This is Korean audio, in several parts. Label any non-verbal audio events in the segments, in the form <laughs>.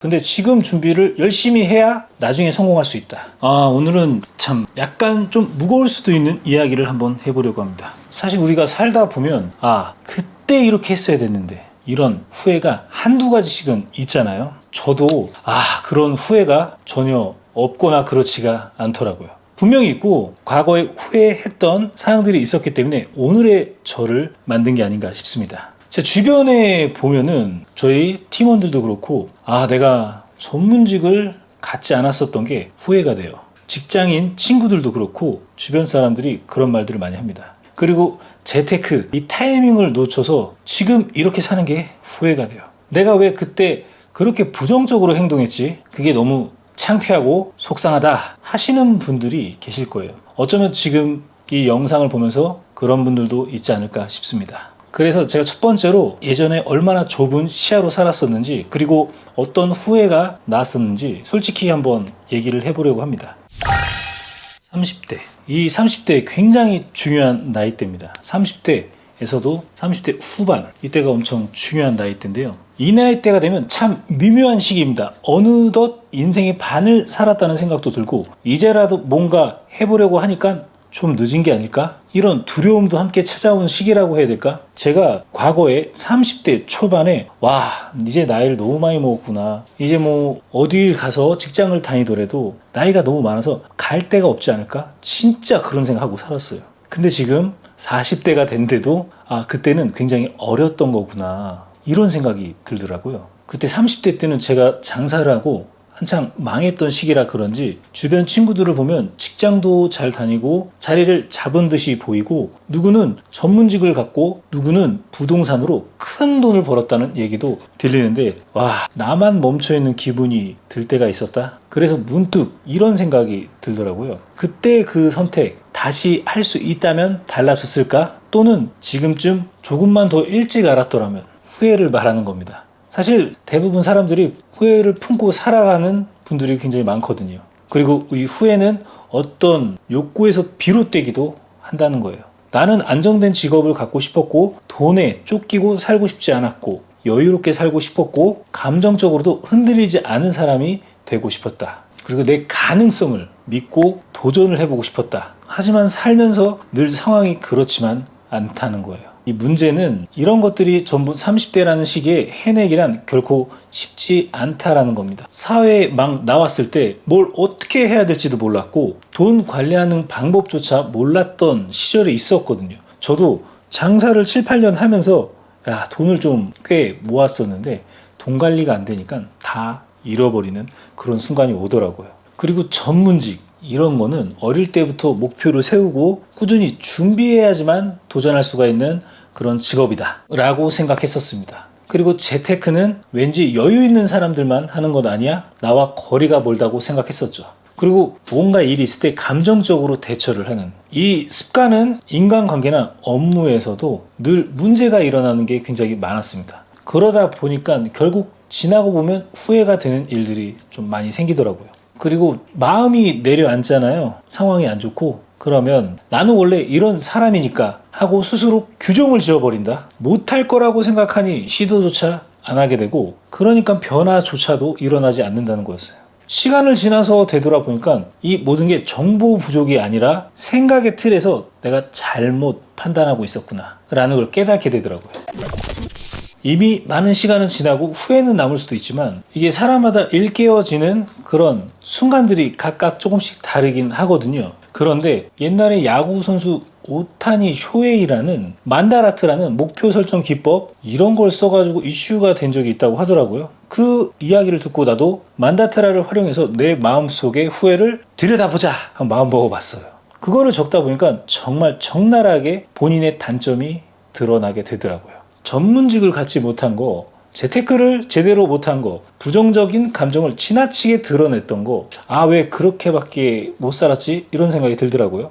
근데 지금 준비를 열심히 해야 나중에 성공할 수 있다. 아, 오늘은 참 약간 좀 무거울 수도 있는 이야기를 한번 해보려고 합니다. 사실 우리가 살다 보면, 아, 그때 이렇게 했어야 됐는데, 이런 후회가 한두 가지씩은 있잖아요. 저도, 아, 그런 후회가 전혀 없거나 그렇지가 않더라고요. 분명히 있고 과거에 후회했던 사항들이 있었기 때문에 오늘의 저를 만든 게 아닌가 싶습니다. 제 주변에 보면은 저희 팀원들도 그렇고 아 내가 전문직을 갖지 않았었던 게 후회가 돼요. 직장인 친구들도 그렇고 주변 사람들이 그런 말들을 많이 합니다. 그리고 재테크 이 타이밍을 놓쳐서 지금 이렇게 사는 게 후회가 돼요. 내가 왜 그때 그렇게 부정적으로 행동했지? 그게 너무 창피하고 속상하다 하시는 분들이 계실 거예요. 어쩌면 지금 이 영상을 보면서 그런 분들도 있지 않을까 싶습니다. 그래서 제가 첫 번째로 예전에 얼마나 좁은 시야로 살았었는지 그리고 어떤 후회가 나왔었는지 솔직히 한번 얘기를 해보려고 합니다. 30대. 이 30대 굉장히 중요한 나이대입니다. 30대에서도 30대 후반. 이때가 엄청 중요한 나이대인데요. 이 나이대가 되면 참 미묘한 시기입니다. 어느덧 인생의 반을 살았다는 생각도 들고, 이제라도 뭔가 해보려고 하니까 좀 늦은 게 아닐까? 이런 두려움도 함께 찾아온 시기라고 해야 될까? 제가 과거에 30대 초반에 와 이제 나이를 너무 많이 먹었구나 이제 뭐 어딜 가서 직장을 다니더라도 나이가 너무 많아서 갈 데가 없지 않을까? 진짜 그런 생각하고 살았어요 근데 지금 40대가 된데도 아 그때는 굉장히 어렸던 거구나 이런 생각이 들더라고요 그때 30대 때는 제가 장사를 하고 한창 망했던 시기라 그런지 주변 친구들을 보면 직장도 잘 다니고 자리를 잡은 듯이 보이고 누구는 전문직을 갖고 누구는 부동산으로 큰 돈을 벌었다는 얘기도 들리는데 와 나만 멈춰 있는 기분이 들 때가 있었다. 그래서 문득 이런 생각이 들더라고요. 그때 그 선택 다시 할 수 있다면 달라졌을까? 또는 지금쯤 조금만 더 일찍 알았더라면 후회를 말하는 겁니다. 사실 대부분 사람들이 후회를 품고 살아가는 분들이 굉장히 많거든요. 그리고 이 후회는 어떤 욕구에서 비롯되기도 한다는 거예요. 나는 안정된 직업을 갖고 싶었고, 돈에 쫓기고 살고 싶지 않았고, 여유롭게 살고 싶었고, 감정적으로도 흔들리지 않은 사람이 되고 싶었다. 그리고 내 가능성을 믿고 도전을 해보고 싶었다. 하지만 살면서 늘 상황이 그렇지만 않다는 거예요. 이 문제는 이런 것들이 전부 30대라는 시기에 해내기란 결코 쉽지 않다라는 겁니다. 사회에 막 나왔을 때 뭘 어떻게 해야 될지도 몰랐고 돈 관리하는 방법조차 몰랐던 시절이 있었거든요. 저도 장사를 7, 8년 하면서 야, 돈을 좀 꽤 모았었는데 돈 관리가 안 되니까 다 잃어버리는 그런 순간이 오더라고요. 그리고 전문직 이런 거는 어릴 때부터 목표를 세우고 꾸준히 준비해야지만 도전할 수가 있는 그런 직업이다 라고 생각했었습니다. 그리고 재테크는 왠지 여유 있는 사람들만 하는 것 아니야? 나와 거리가 멀다고 생각했었죠. 그리고 뭔가 일이 있을 때 감정적으로 대처를 하는 이 습관은 인간관계나 업무에서도 늘 문제가 일어나는 게 굉장히 많았습니다. 그러다 보니까 결국 지나고 보면 후회가 되는 일들이 좀 많이 생기더라고요. 그리고 마음이 내려앉잖아요. 상황이 안 좋고 그러면 나는 원래 이런 사람이니까 하고 스스로 규정을 지어버린다. 못할 거라고 생각하니 시도조차 안 하게 되고 그러니까 변화조차도 일어나지 않는다는 거였어요. 시간을 지나서 되돌아보니까 이 모든 게 정보 부족이 아니라 생각의 틀에서 내가 잘못 판단하고 있었구나 라는 걸 깨닫게 되더라고요. 이미 많은 시간은 지나고 후회는 남을 수도 있지만 이게 사람마다 일깨워지는 그런 순간들이 각각 조금씩 다르긴 하거든요. 그런데 옛날에 야구 선수 오타니 쇼헤이라는 만다라트라는 목표 설정 기법 이런 걸 써가지고 이슈가 된 적이 있다고 하더라고요. 그 이야기를 듣고 나도 만다트라를 활용해서 내 마음속의 후회를 들여다보자 한번 마음 먹어봤어요. 그거를 적다 보니까 정말 적나라하게 본인의 단점이 드러나게 되더라고요. 전문직을 갖지 못한 거, 재테크를 제대로 못한 거, 부정적인 감정을 지나치게 드러냈던 거, 아, 왜 그렇게밖에 못 살았지? 이런 생각이 들더라고요.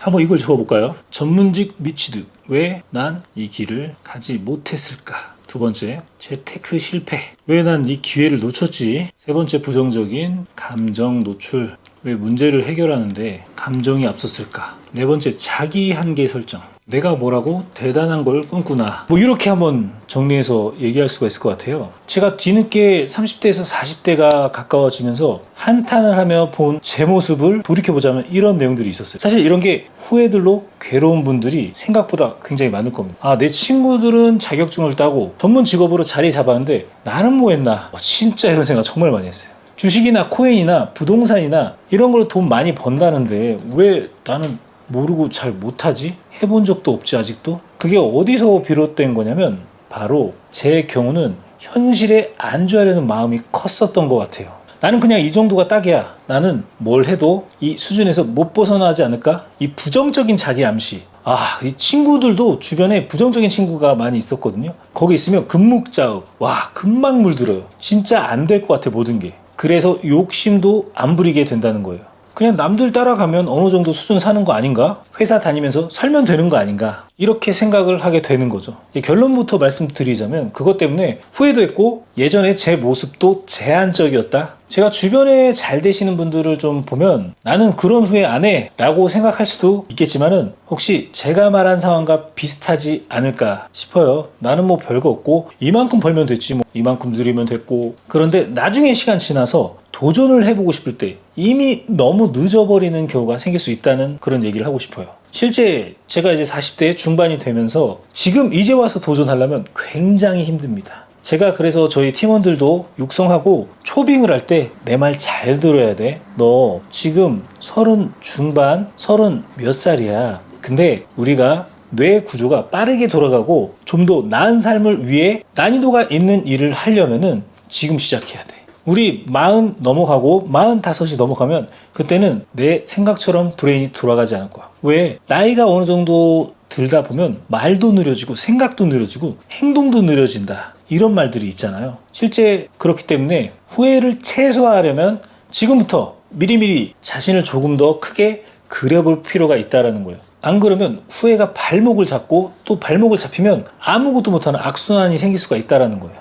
한번 이걸 적어볼까요? 전문직 미치드. 왜난 이 길을 가지 못했을까? 두 번째, 재테크 실패. 왜 난 이 기회를 놓쳤지? 세 번째, 부정적인 감정 노출. 왜 문제를 해결하는데 감정이 앞섰을까? 네 번째, 자기 한계 설정. 내가 뭐라고 대단한 걸 꿈꾸나? 뭐 이렇게 한번 정리해서 얘기할 수가 있을 것 같아요. 제가 뒤늦게 30대에서 40대가 가까워지면서 한탄을 하며 본 제 모습을 돌이켜보자면 이런 내용들이 있었어요. 사실 이런 게 후회들로 괴로운 분들이 생각보다 굉장히 많을 겁니다. 아 내 친구들은 자격증을 따고 전문 직업으로 자리 잡았는데 나는 뭐 했나? 어, 진짜 이런 생각 정말 많이 했어요 주식이나 코인이나 부동산이나 이런 걸로 돈 많이 번다는데 왜 나는 모르고 잘 못하지? 해본 적도 없지 아직도? 그게 어디서 비롯된 거냐면 바로 제 경우는 현실에 안주하려는 마음이 컸었던 것 같아요. 나는 그냥 이 정도가 딱이야. 나는 뭘 해도 이 수준에서 못 벗어나지 않을까? 이 부정적인 자기 암시. 아, 이 친구들도 주변에 부정적인 친구가 많이 있었거든요. 거기 있으면 금묵자읍. 와, 금방 물들어요. 진짜 안 될 것 같아, 모든 게. 그래서 욕심도 안 부리게 된다는 거예요. 그냥 남들 따라가면 어느 정도 수준 사는 거 아닌가? 회사 다니면서 살면 되는 거 아닌가? 이렇게 생각을 하게 되는 거죠. 이 결론부터 말씀드리자면 그것 때문에 후회도 했고 예전에 제 모습도 제한적이었다. 제가 주변에 잘 되시는 분들을 좀 보면 나는 그런 후회 안 해 라고 생각할 수도 있겠지만은 혹시 제가 말한 상황과 비슷하지 않을까 싶어요. 나는 뭐 별거 없고 이만큼 벌면 됐지 뭐 이만큼 누리면 됐고 그런데 나중에 시간 지나서 도전을 해보고 싶을 때 이미 너무 늦어버리는 경우가 생길 수 있다는 그런 얘기를 하고 싶어요. 실제 제가 이제 40대 중반이 되면서 지금 이제 와서 도전하려면 굉장히 힘듭니다. 제가 그래서 저희 팀원들도 육성하고 초빙을 할 때 내 말 잘 들어야 돼. 너 지금 서른 중반, 서른 몇 살이야. 근데 우리가 뇌 구조가 빠르게 돌아가고 좀 더 나은 삶을 위해 난이도가 있는 일을 하려면은 지금 시작해야 돼. 우리 마흔 넘어가고 마흔 다섯이 넘어가면 그때는 내 생각처럼 브레인이 돌아가지 않을 거야. 왜? 나이가 어느 정도 들다 보면 말도 느려지고 생각도 느려지고 행동도 느려진다. 이런 말들이 있잖아요. 실제 그렇기 때문에 후회를 최소화하려면 지금부터 미리미리 자신을 조금 더 크게 그려볼 필요가 있다라는 거예요. 안 그러면 후회가 발목을 잡고 또 발목을 잡히면 아무것도 못하는 악순환이 생길 수가 있다라는 거예요.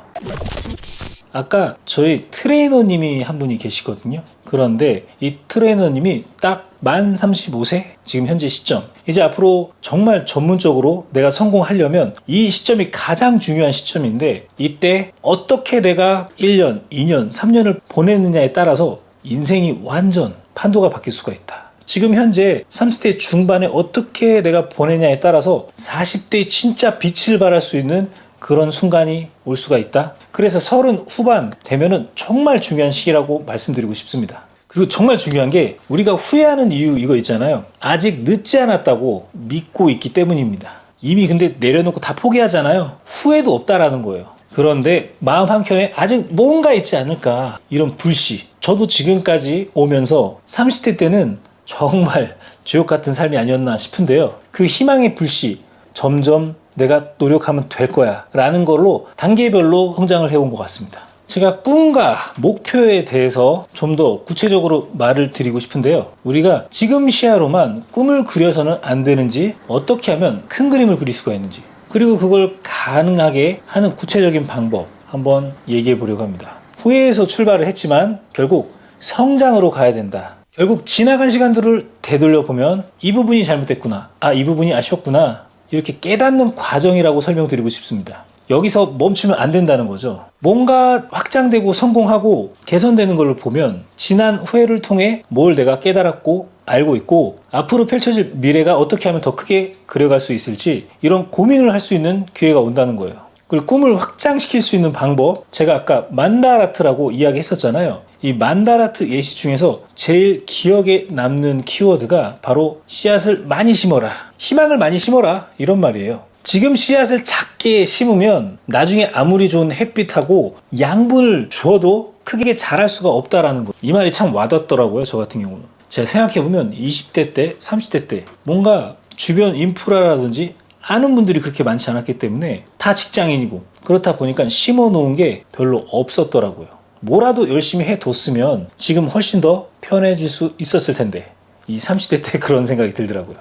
아까 저희 트레이너님이 한 분이 계시거든요. 그런데 이 트레이너님이 딱 만 35세 지금 현재 시점 이제 앞으로 정말 전문적으로 내가 성공하려면 이 시점이 가장 중요한 시점인데 이때 어떻게 내가 1년, 2년, 3년을 보냈느냐에 따라서 인생이 완전 판도가 바뀔 수가 있다. 지금 현재 30대 중반에 어떻게 내가 보내냐에 따라서 40대의 진짜 빛을 발할 수 있는 그런 순간이 올 수가 있다. 그래서 서른 후반 되면은 정말 중요한 시기라고 말씀드리고 싶습니다. 그리고 정말 중요한 게 우리가 후회하는 이유 이거 있잖아요. 아직 늦지 않았다고 믿고 있기 때문입니다. 이미 근데 내려놓고 다 포기하잖아요. 후회도 없다라는 거예요. 그런데 마음 한켠에 아직 뭔가 있지 않을까 이런 불씨. 저도 지금까지 오면서 30대 때는 정말 <laughs> 지옥 같은 삶이 아니었나 싶은데요. 그 희망의 불씨 점점 내가 노력하면 될 거야 라는 걸로 단계별로 성장을 해온 것 같습니다. 제가 꿈과 목표에 대해서 좀 더 구체적으로 말을 드리고 싶은데요. 우리가 지금 시야로만 꿈을 그려서는 안 되는지 어떻게 하면 큰 그림을 그릴 수가 있는지 그리고 그걸 가능하게 하는 구체적인 방법 한번 얘기해 보려고 합니다. 후회에서 출발을 했지만 결국 성장으로 가야 된다. 결국 지나간 시간들을 되돌려 보면 이 부분이 잘못됐구나. 아, 이 부분이 아쉬웠구나. 이렇게 깨닫는 과정이라고 설명드리고 싶습니다. 여기서 멈추면 안 된다는 거죠. 뭔가 확장되고 성공하고 개선되는 걸 보면 지난 후회를 통해 뭘 내가 깨달았고 알고 있고 앞으로 펼쳐질 미래가 어떻게 하면 더 크게 그려갈 수 있을지 이런 고민을 할 수 있는 기회가 온다는 거예요. 그리고 꿈을 확장시킬 수 있는 방법 제가 아까 만다라트라고 이야기했었잖아요. 이 만다라트 예시 중에서 제일 기억에 남는 키워드가 바로 씨앗을 많이 심어라. 희망을 많이 심어라. 이런 말이에요. 지금 씨앗을 작게 심으면 나중에 아무리 좋은 햇빛하고 양분을 줘도 크게 자랄 수가 없다라는 거. 이 말이 참 와닿더라고요. 저 같은 경우는. 제가 생각해보면 20대 때, 30대 때 뭔가 주변 인프라라든지 아는 분들이 그렇게 많지 않았기 때문에 다 직장인이고 그렇다 보니까 심어 놓은 게 별로 없었더라고요. 뭐라도 열심히 해뒀으면 지금 훨씬 더 편해질 수 있었을 텐데 이 30대 때 <laughs> 그런 생각이 들더라고요.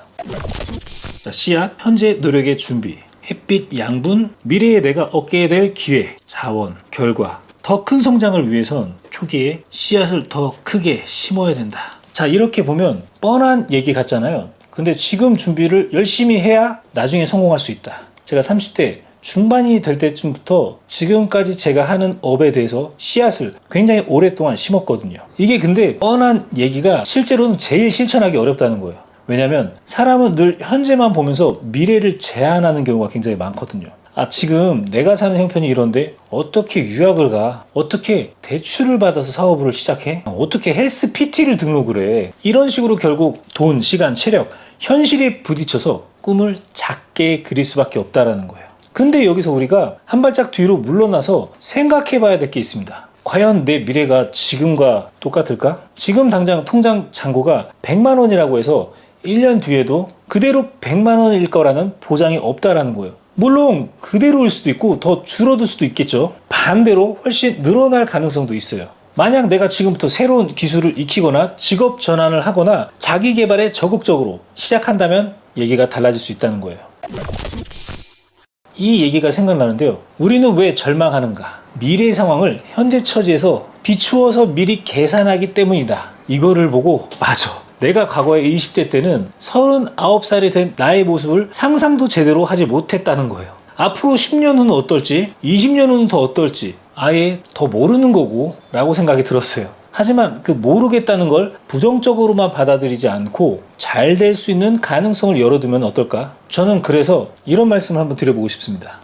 자, 씨앗, 현재 노력의 준비, 햇빛, 양분, 미래에 내가 얻게 될 기회, 자원, 결과. 더 큰 성장을 위해선 초기에 씨앗을 더 크게 심어야 된다. 자, 이렇게 보면 뻔한 얘기 같잖아요. 근데 지금 준비를 열심히 해야 나중에 성공할 수 있다. 제가 30대 중반이 될 때쯤부터 지금까지 제가 하는 업에 대해서 씨앗을 굉장히 오랫동안 심었거든요. 이게 근데 뻔한 얘기가 실제로는 제일 실천하기 어렵다는 거예요. 왜냐면 사람은 늘 현재만 보면서 미래를 제한하는 경우가 굉장히 많거든요. 아, 지금 내가 사는 형편이 이런데 어떻게 유학을 가? 어떻게 대출을 받아서 사업을 시작해? 어떻게 헬스 PT를 등록을 해? 이런 식으로 결국 돈, 시간, 체력, 현실에 부딪혀서 꿈을 작게 그릴 수밖에 없다라는 거예요. 근데 여기서 우리가 한 발짝 뒤로 물러나서 생각해 봐야 될 게 있습니다. 과연 내 미래가 지금과 똑같을까? 지금 당장 통장 잔고가 100만 원이라고 해서 1년 뒤에도 그대로 100만 원일 거라는 보장이 없다라는 거예요. 물론 그대로일 수도 있고 더 줄어들 수도 있겠죠. 반대로 훨씬 늘어날 가능성도 있어요. 만약 내가 지금부터 새로운 기술을 익히거나 직업 전환을 하거나 자기 개발에 적극적으로 시작한다면 얘기가 달라질 수 있다는 거예요. 이 얘기가 생각나는데요. 우리는 왜 절망하는가? 미래의 상황을 현재 처지에서 비추어서 미리 계산하기 때문이다. 이거를 보고, 맞아. 내가 과거에 20대 때는 39살이 된 나의 모습을 상상도 제대로 하지 못했다는 거예요. 앞으로 10년 후는 어떨지, 20년 후는 더 어떨지, 아예 더 모르는 거고, 라고 생각이 들었어요. 하지만 그 모르겠다는 걸 부정적으로만 받아들이지 않고 잘 될 수 있는 가능성을 열어두면 어떨까? 저는 그래서 이런 말씀을 한번 드려보고 싶습니다.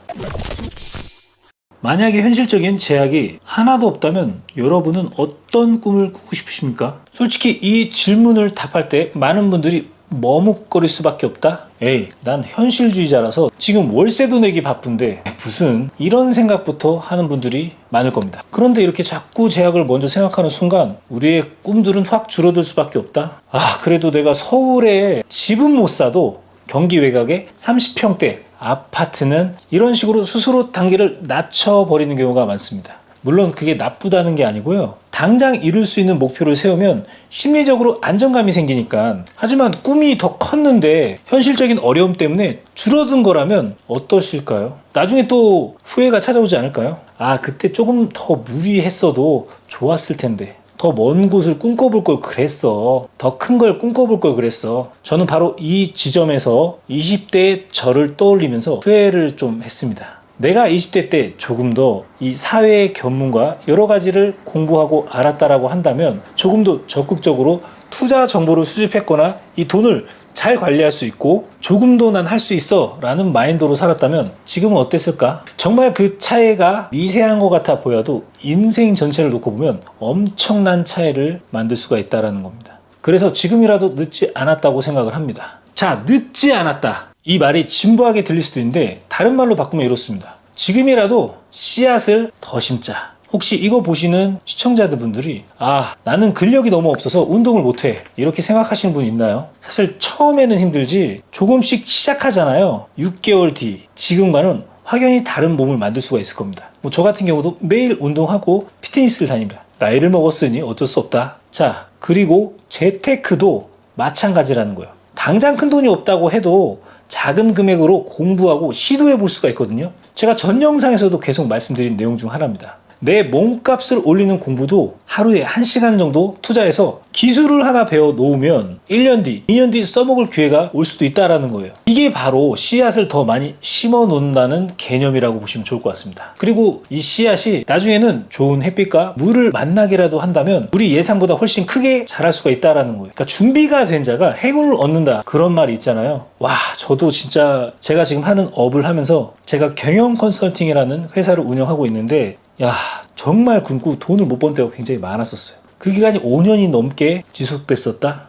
만약에 현실적인 제약이 하나도 없다면 여러분은 어떤 꿈을 꾸고 싶으십니까? 솔직히 이 질문을 답할 때 많은 분들이 머뭇거릴 수밖에 없다? 에이, 난 현실주의자라서 지금 월세도 내기 바쁜데 무슨 이런 생각부터 하는 분들이 많을 겁니다. 그런데 이렇게 자꾸 제약을 먼저 생각하는 순간 우리의 꿈들은 확 줄어들 수밖에 없다? 아, 그래도 내가 서울에 집은 못 사도 경기 외곽에 30평대 아파트는 이런 식으로 스스로 단계를 낮춰버리는 경우가 많습니다. 물론 그게 나쁘다는 게 아니고요. 당장 이룰 수 있는 목표를 세우면 심리적으로 안정감이 생기니까. 하지만 꿈이 더 컸는데 현실적인 어려움 때문에 줄어든 거라면 어떠실까요? 나중에 또 후회가 찾아오지 않을까요? 아, 그때 조금 더 무리했어도 좋았을 텐데. 더 먼 곳을 꿈꿔볼 걸 그랬어. 더 큰 걸 꿈꿔볼 걸 그랬어. 저는 바로 이 지점에서 20대의 저를 떠올리면서 후회를 좀 했습니다. 내가 20대 때 조금 더 이 사회의 견문과 여러 가지를 공부하고 알았다라고 한다면 조금 더 적극적으로 투자 정보를 수집했거나 이 돈을 잘 관리할 수 있고 조금 더난할 수 있어 라는 마인드로 살았다면 지금은 어땠을까? 정말 그 차이가 미세한 것 같아 보여도 인생 전체를 놓고 보면 엄청난 차이를 만들 수가 있다는 겁니다. 그래서 지금이라도 늦지 않았다고 생각을 합니다. 자, 늦지 않았다. 이 말이 진부하게 들릴 수도 있는데 다른 말로 바꾸면 이렇습니다. 지금이라도 씨앗을 더 심자. 혹시 이거 보시는 시청자분들이 아 나는 근력이 너무 없어서 운동을 못해 이렇게 생각하시는 분 있나요? 사실 처음에는 힘들지 조금씩 시작하잖아요. 6개월 뒤. 지금과는 확연히 다른 몸을 만들 수가 있을 겁니다. 뭐 저 같은 경우도 매일 운동하고 피트니스를 다닙니다. 나이를 먹었으니 어쩔 수 없다. 자 그리고 재테크도 마찬가지라는 거예요. 당장 큰 돈이 없다고 해도 작은 금액으로 공부하고 시도해 볼 수가 있거든요. 제가 전 영상에서도 계속 말씀드린 내용 중 하나입니다 내 몸값을 올리는 공부도 하루에 1시간 정도 투자해서 기술을 하나 배워 놓으면 1년 뒤, 2년 뒤 써먹을 기회가 올 수도 있다라는 거예요. 이게 바로 씨앗을 더 많이 심어 놓는다는 개념이라고 보시면 좋을 것 같습니다. 그리고 이 씨앗이 나중에는 좋은 햇빛과 물을 만나게라도 한다면 우리 예상보다 훨씬 크게 자랄 수가 있다라는 거예요. 그러니까 준비가 된 자가 행운을 얻는다. 그런 말이 있잖아요. 와, 저도 진짜 제가 지금 하는 업을 하면서 제가 경영 컨설팅이라는 회사를 운영하고 있는데 야 정말 굶고 돈을 못 번 때가 굉장히 많았었어요. 그 기간이 5년이 넘게 지속됐었다.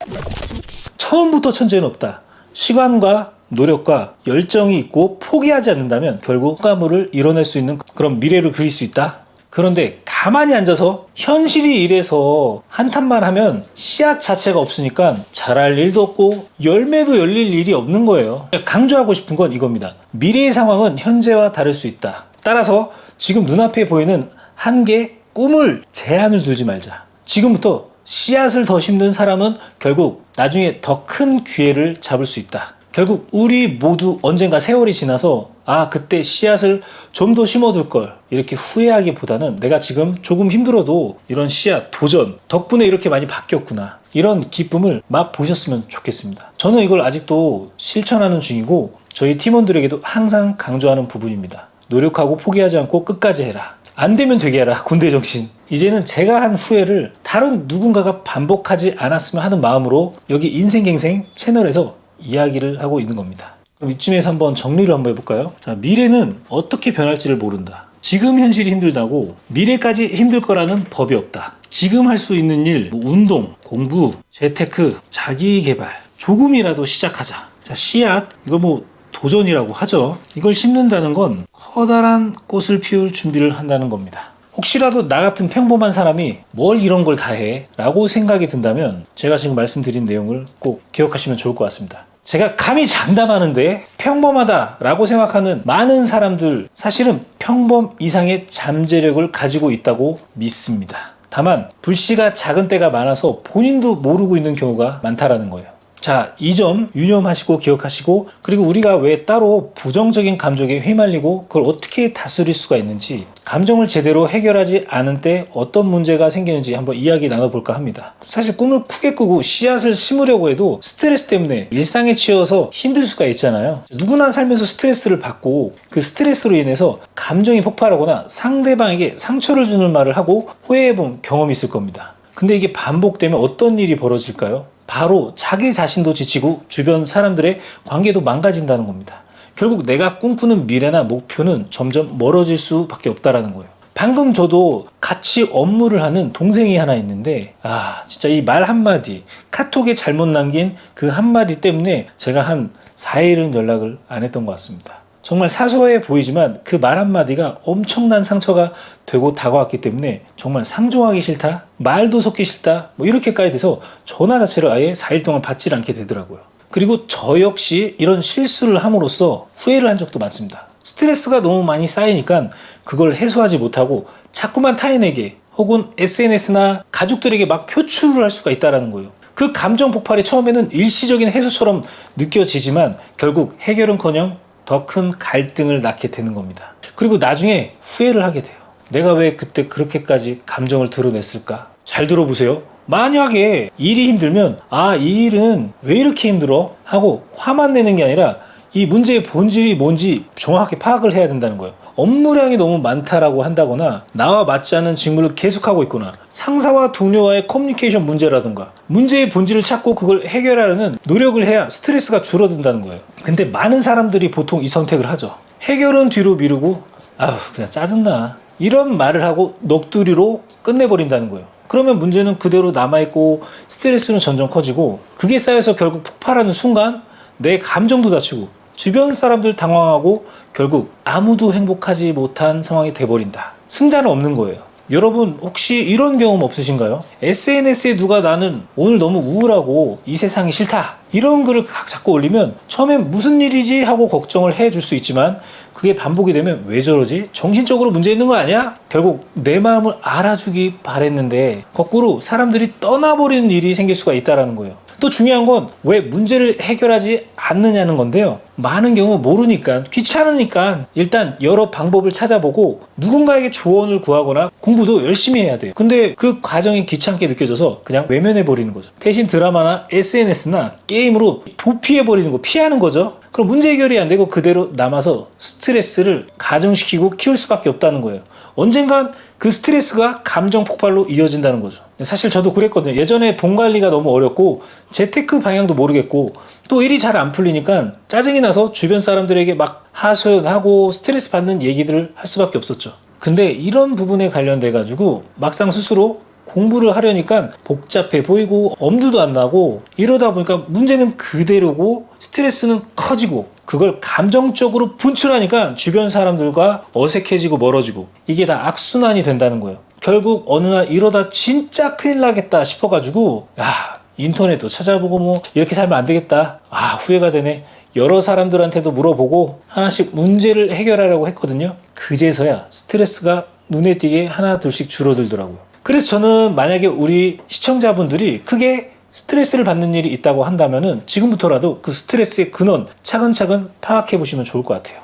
처음부터 천재는 없다. 시간과 노력과 열정이 있고 포기하지 않는다면 결국 성과물을 이뤄낼 수 있는 그런 미래를 그릴 수 있다. 그런데 가만히 앉아서 현실이 이래서 한탄만 하면 씨앗 자체가 없으니까 잘할 일도 없고 열매도 열릴 일이 없는 거예요. 강조하고 싶은 건 이겁니다. 미래의 상황은 현재와 다를 수 있다. 따라서 지금 눈앞에 보이는 한계, 꿈을 제한을 두지 말자. 지금부터 씨앗을 더 심는 사람은 결국 나중에 더 큰 기회를 잡을 수 있다. 결국 우리 모두 언젠가 세월이 지나서 아, 그때 씨앗을 좀 더 심어둘 걸. 이렇게 후회하기보다는 내가 지금 조금 힘들어도 이런 씨앗, 도전, 덕분에 이렇게 많이 바뀌었구나. 이런 기쁨을 맛 보셨으면 좋겠습니다. 저는 이걸 아직도 실천하는 중이고 저희 팀원들에게도 항상 강조하는 부분입니다. 노력하고 포기하지 않고 끝까지 해라. 안 되면 되게 해라. 군대 정신. 이제는 제가 한 후회를 다른 누군가가 반복하지 않았으면 하는 마음으로 여기 인생갱생 채널에서 이야기를 하고 있는 겁니다. 그럼 이쯤에서 한번 정리를 한번 해볼까요? 자, 미래는 어떻게 변할지를 모른다. 지금 현실이 힘들다고 미래까지 힘들 거라는 법이 없다. 지금 할 수 있는 일, 뭐 운동, 공부, 재테크, 자기 개발, 조금이라도 시작하자. 자, 씨앗, 이거 뭐 도전이라고 하죠. 이걸 심는다는 건 커다란 꽃을 피울 준비를 한다는 겁니다. 혹시라도 나 같은 평범한 사람이 뭘 이런 걸 다 해? 라고 생각이 든다면 제가 지금 말씀드린 내용을 꼭 기억하시면 좋을 것 같습니다. 제가 감히 장담하는데 평범하다 라고 생각하는 많은 사람들 사실은 평범 이상의 잠재력을 가지고 있다고 믿습니다. 다만 불씨가 작은 때가 많아서 본인도 모르고 있는 경우가 많다라는 거예요. 자, 이 점 유념하시고 기억하시고 그리고 우리가 왜 따로 부정적인 감정에 휘말리고 그걸 어떻게 다스릴 수가 있는지 감정을 제대로 해결하지 않은 때 어떤 문제가 생기는지 한번 이야기 나눠볼까 합니다. 사실 꿈을 크게 꾸고 씨앗을 심으려고 해도 스트레스 때문에 일상에 치여서 힘들 수가 있잖아요. 누구나 살면서 스트레스를 받고 그 스트레스로 인해서 감정이 폭발하거나 상대방에게 상처를 주는 말을 하고 후회해본 경험이 있을 겁니다. 근데 이게 반복되면 어떤 일이 벌어질까요? 바로 자기 자신도 지치고 주변 사람들의 관계도 망가진다는 겁니다. 결국 내가 꿈꾸는 미래나 목표는 점점 멀어질 수밖에 없다라는 거예요. 방금 저도 같이 업무를 하는 동생이 하나 있는데 아 진짜 이 말 한마디 카톡에 잘못 남긴 그 한마디 때문에 제가 한 4일은 연락을 안 했던 것 같습니다. 정말 사소해 보이지만 그 말 한마디가 엄청난 상처가 되고 다가왔기 때문에 정말 상종하기 싫다, 말도 섞기 싫다, 뭐 이렇게까지 돼서 전화 자체를 아예 4일 동안 받질 않게 되더라고요. 그리고 저 역시 이런 실수를 함으로써 후회를 한 적도 많습니다. 스트레스가 너무 많이 쌓이니까 그걸 해소하지 못하고 자꾸만 타인에게 혹은 SNS나 가족들에게 막 표출을 할 수가 있다는 거예요. 그 감정 폭발이 처음에는 일시적인 해소처럼 느껴지지만 결국 해결은커녕 더 큰 갈등을 낳게 되는 겁니다. 그리고 나중에 후회를 하게 돼요. 내가 왜 그때 그렇게까지 감정을 드러냈을까? 잘 들어보세요. 만약에 일이 힘들면 아, 이 일은 왜 이렇게 힘들어? 하고 화만 내는 게 아니라 이 문제의 본질이 뭔지 정확하게 파악을 해야 된다는 거예요. 업무량이 너무 많다라고 한다거나 나와 맞지 않는 직무를 계속하고 있거나 상사와 동료와의 커뮤니케이션 문제라든가 문제의 본질을 찾고 그걸 해결하려는 노력을 해야 스트레스가 줄어든다는 거예요. 근데 많은 사람들이 보통 이 선택을 하죠. 해결은 뒤로 미루고 아휴 그냥 짜증나 이런 말을 하고 넋두리로 끝내버린다는 거예요. 그러면 문제는 그대로 남아있고 스트레스는 점점 커지고 그게 쌓여서 결국 폭발하는 순간 내 감정도 다치고 주변 사람들 당황하고 결국 아무도 행복하지 못한 상황이 돼버린다. 승자는 없는 거예요. 여러분 혹시 이런 경험 없으신가요? SNS에 누가 나는 오늘 너무 우울하고 이 세상이 싫다 이런 글을 자꾸 올리면 처음엔 무슨 일이지 하고 걱정을 해줄 수 있지만 그게 반복이 되면 왜 저러지? 정신적으로 문제 있는 거 아니야? 결국 내 마음을 알아주기 바랬는데 거꾸로 사람들이 떠나버리는 일이 생길 수가 있다라는 거예요. 또 중요한 건 왜 문제를 해결하지 않느냐는 건데요. 많은 경우 모르니까 귀찮으니까 일단 여러 방법을 찾아보고 누군가에게 조언을 구하거나 공부도 열심히 해야 돼요. 근데 그 과정이 귀찮게 느껴져서 그냥 외면해 버리는 거죠. 대신 드라마나 SNS나 게임으로 도피해 버리는 거 피하는 거죠. 그럼 문제 해결이 안 되고 그대로 남아서 스트레스를 가중시키고 키울 수밖에 없다는 거예요. 언젠간 그 스트레스가 감정 폭발로 이어진다는 거죠. 사실 저도 그랬거든요. 예전에 돈 관리가 너무 어렵고 재테크 방향도 모르겠고 또 일이 잘 안 풀리니까 짜증이 나서 주변 사람들에게 막 하소연하고 스트레스 받는 얘기들을 할 수밖에 없었죠. 근데 이런 부분에 관련돼 가지고 막상 스스로 공부를 하려니까 복잡해 보이고 엄두도 안 나고 이러다 보니까 문제는 그대로고 스트레스는 커지고 그걸 감정적으로 분출하니까 주변 사람들과 어색해지고 멀어지고 이게 다 악순환이 된다는 거예요. 결국 어느 날 이러다 진짜 큰일 나겠다 싶어가지고 야 인터넷도 찾아보고 뭐 이렇게 살면 안 되겠다. 아 후회가 되네. 여러 사람들한테도 물어보고 하나씩 문제를 해결하려고 했거든요. 그제서야 스트레스가 눈에 띄게 하나 둘씩 줄어들더라고요. 그래서 저는 만약에 우리 시청자분들이 크게 스트레스를 받는 일이 있다고 한다면은 지금부터라도 그 스트레스의 근원 차근차근 파악해 보시면 좋을 것 같아요.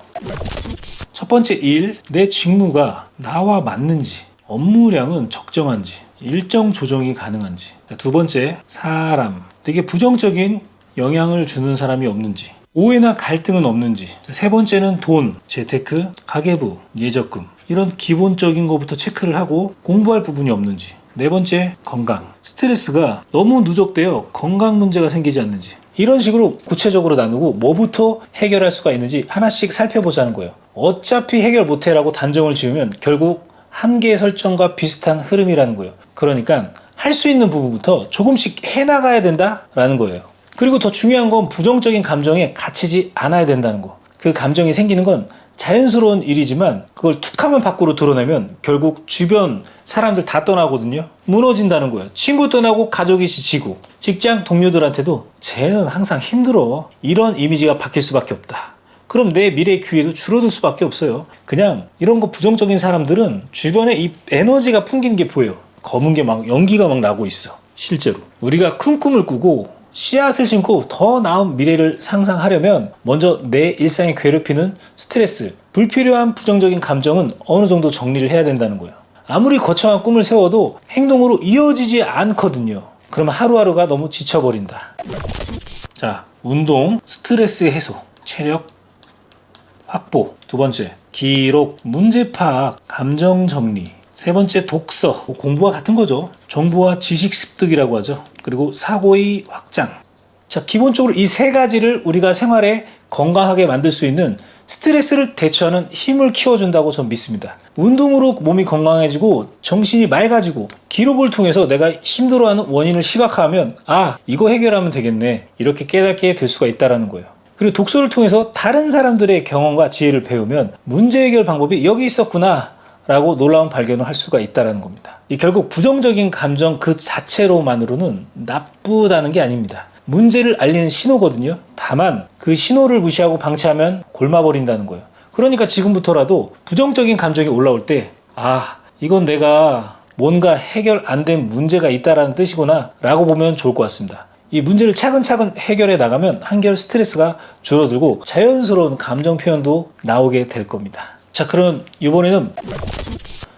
첫 번째 일, 내 직무가 나와 맞는지, 업무량은 적정한지, 일정 조정이 가능한지. 자, 두 번째, 사람. 되게 부정적인 영향을 주는 사람이 없는지. 오해나 갈등은 없는지. 자, 세 번째는 돈, 재테크, 가계부, 예적금. 이런 기본적인 것부터 체크를 하고 공부할 부분이 없는지. 네 번째, 건강. 스트레스가 너무 누적되어 건강 문제가 생기지 않는지. 이런 식으로 구체적으로 나누고 뭐부터 해결할 수가 있는지 하나씩 살펴보자는 거예요. 어차피 해결 못해라고 단정을 지으면 결국 한계 설정과 비슷한 흐름이라는 거예요. 그러니까 할 수 있는 부분부터 조금씩 해나가야 된다라는 거예요. 그리고 더 중요한 건 부정적인 감정에 갇히지 않아야 된다는 거. 그 감정이 생기는 건 자연스러운 일이지만 그걸 툭하면 밖으로 드러내면 결국 주변 사람들 다 떠나거든요. 무너진다는 거예요. 친구 떠나고 가족이 지치고 직장 동료들한테도 쟤는 항상 힘들어. 이런 이미지가 바뀔 수밖에 없다. 그럼 내 미래 기회도 줄어들 수밖에 없어요. 그냥 이런 거 부정적인 사람들은 주변에 이 에너지가 풍기는 게 보여요. 검은 게 막 연기가 막 나고 있어. 실제로. 우리가 큰 꿈을 꾸고 씨앗을 심고 더 나은 미래를 상상하려면 먼저 내 일상에 괴롭히는 스트레스, 불필요한 부정적인 감정은 어느 정도 정리를 해야 된다는 거예요. 아무리 거창한 꿈을 세워도 행동으로 이어지지 않거든요. 그러면 하루하루가 너무 지쳐버린다. 자, 운동, 스트레스 해소, 체력 확보. 두 번째, 기록, 문제 파악, 감정 정리. 세 번째, 독서. 뭐 공부와 같은 거죠. 정보와 지식 습득이라고 하죠. 그리고 사고의 확장. 자, 기본적으로 이 세 가지를 우리가 생활에 건강하게 만들 수 있는 스트레스를 대처하는 힘을 키워준다고 저는 믿습니다. 운동으로 몸이 건강해지고 정신이 맑아지고 기록을 통해서 내가 힘들어하는 원인을 시각화하면 아 이거 해결하면 되겠네 이렇게 깨닫게 될 수가 있다라는 거예요. 그리고 독서를 통해서 다른 사람들의 경험과 지혜를 배우면 문제 해결 방법이 여기 있었구나 라고 놀라운 발견을 할 수가 있다는 겁니다. 이 결국 부정적인 감정 그 자체로만으로는 나쁘다는 게 아닙니다. 문제를 알리는 신호거든요. 다만 그 신호를 무시하고 방치하면 골마버린다는 거예요. 그러니까 지금부터라도 부정적인 감정이 올라올 때, 아, 이건 내가 뭔가 해결 안 된 문제가 있다라는 뜻이구나 라고 보면 좋을 것 같습니다. 이 문제를 차근차근 해결해 나가면 한결 스트레스가 줄어들고 자연스러운 감정 표현도 나오게 될 겁니다. 자, 그럼 이번에는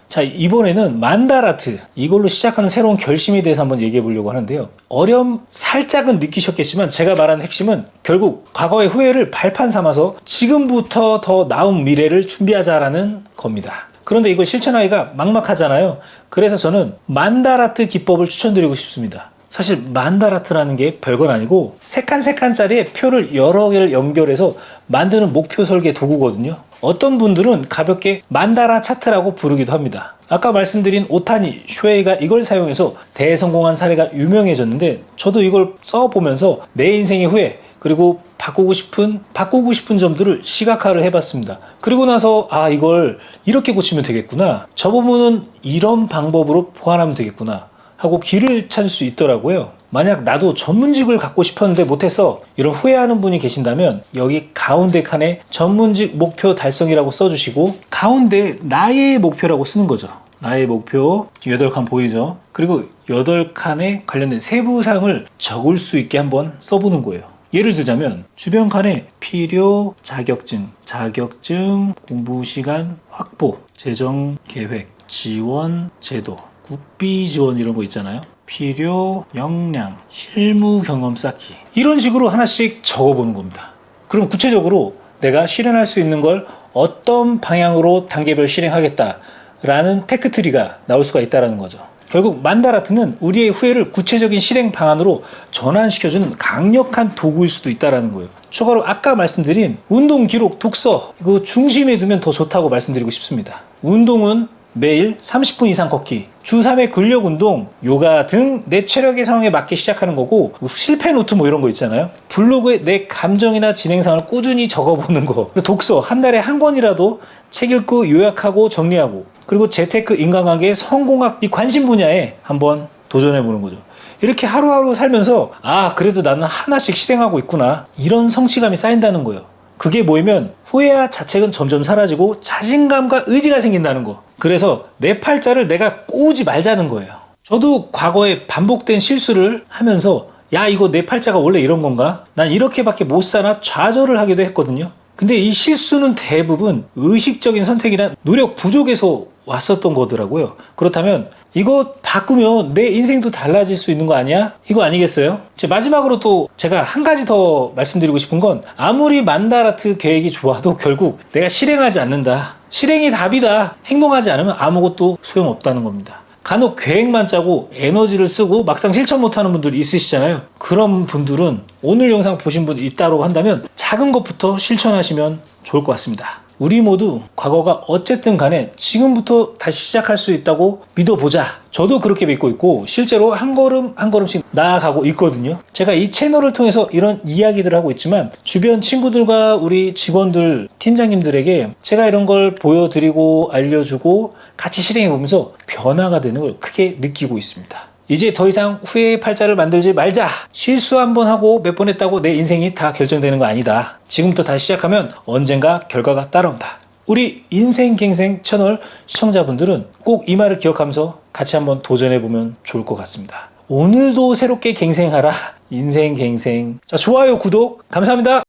자, 이번에는 만다라트. 이걸로 시작하는 새로운 결심에 대해서 한번 얘기해 보려고 하는데요. 어려움 살짝은 느끼셨겠지만 제가 말하는 핵심은 결국 과거의 후회를 발판 삼아서 지금부터 더 나은 미래를 준비하자라는 겁니다. 그런데 이걸 실천하기가 막막하잖아요. 그래서 저는 만다라트 기법을 추천드리고 싶습니다. 사실 만다라트라는 게 별건 아니고 세 칸 세 칸짜리 표를 여러 개를 연결해서 만드는 목표 설계 도구거든요. 어떤 분들은 가볍게 만다라 차트라고 부르기도 합니다. 아까 말씀드린 오타니 쇼에이가 이걸 사용해서 대성공한 사례가 유명해졌는데 저도 이걸 써보면서 내 인생의 후회 그리고 바꾸고 싶은 바꾸고 싶은 점들을 시각화를 해봤습니다. 그리고 나서 아 이걸 이렇게 고치면 되겠구나. 저 부분은 이런 방법으로 보완하면 되겠구나. 하고 길을 찾을 수 있더라고요. 만약 나도 전문직을 갖고 싶었는데 못해서 이런 후회하는 분이 계신다면 여기 가운데 칸에 전문직 목표 달성이라고 써주시고 가운데 나의 목표라고 쓰는 거죠. 나의 목표 8칸 보이죠? 그리고 8칸에 관련된 세부 사항을 적을 수 있게 한번 써보는 거예요. 예를 들자면 주변 칸에 필요, 자격증, 자격증, 공부 시간 확보, 재정 계획, 지원 제도, 국비 지원 이런 거 있잖아요. 필요, 역량, 실무 경험 쌓기. 이런 식으로 하나씩 적어보는 겁니다. 그럼 구체적으로 내가 실현할 수 있는 걸 어떤 방향으로 단계별 실행하겠다라는 테크트리가 나올 수가 있다는 거죠. 결국 만다라트는 우리의 후회를 구체적인 실행 방안으로 전환시켜주는 강력한 도구일 수도 있다는 거예요. 추가로 아까 말씀드린 운동 기록, 독서 이거 중심에 두면 더 좋다고 말씀드리고 싶습니다. 운동은 매일 30분 이상 걷기, 주 3회 근력 운동, 요가 등 내 체력의 상황에 맞게 시작하는 거고 실패 노트 뭐 이런 거 있잖아요. 블로그에 내 감정이나 진행상을 꾸준히 적어보는 거. 독서 한 달에 한 권이라도 책 읽고 요약하고 정리하고 그리고 재테크 인간관계 성공학 이 관심 분야에 한번 도전해 보는 거죠. 이렇게 하루하루 살면서 아 그래도 나는 하나씩 실행하고 있구나 이런 성취감이 쌓인다는 거예요. 그게 모이면 후회와 자책은 점점 사라지고 자신감과 의지가 생긴다는 거. 그래서 내 팔자를 내가 꼬우지 말자는 거예요. 저도 과거에 반복된 실수를 하면서 야 이거 내 팔자가 원래 이런 건가? 난 이렇게밖에 못 사나 좌절을 하기도 했거든요. 근데 이 실수는 대부분 의식적인 선택이나 노력 부족에서 왔었던 거더라고요. 그렇다면 이거 바꾸면 내 인생도 달라질 수 있는 거 아니야? 이거 아니겠어요? 마지막으로 또 제가 한 가지 더 말씀드리고 싶은 건 아무리 만다라트 계획이 좋아도 결국 내가 실행하지 않는다. 실행이 답이다. 행동하지 않으면 아무것도 소용없다는 겁니다. 간혹 계획만 짜고 에너지를 쓰고 막상 실천 못하는 분들이 있으시잖아요. 그런 분들은 오늘 영상 보신 분 있다고 한다면 작은 것부터 실천하시면 좋을 것 같습니다. 우리 모두 과거가 어쨌든 간에 지금부터 다시 시작할 수 있다고 믿어보자. 저도 그렇게 믿고 있고 실제로 한 걸음 한 걸음씩 나아가고 있거든요. 제가 이 채널을 통해서 이런 이야기들을 하고 있지만 주변 친구들과 우리 직원들, 팀장님들에게 제가 이런 걸 보여드리고 알려주고 같이 실행해 보면서 변화가 되는 걸 크게 느끼고 있습니다. 이제 더 이상 후회의 팔자를 만들지 말자. 실수 한 번 하고 몇 번 했다고 내 인생이 다 결정되는 거 아니다. 지금부터 다시 시작하면 언젠가 결과가 따라온다. 우리 인생갱생 채널 시청자분들은 꼭 이 말을 기억하면서 같이 한번 도전해 보면 좋을 것 같습니다. 오늘도 새롭게 갱생하라. 인생갱생. 자, 좋아요, 구독 감사합니다.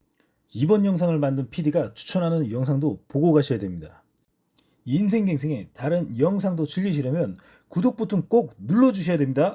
이번 영상을 만든 PD가 추천하는 영상도 보고 가셔야 됩니다. 인생갱생의 다른 영상도 즐기시려면 구독 버튼 꼭 눌러주셔야 됩니다.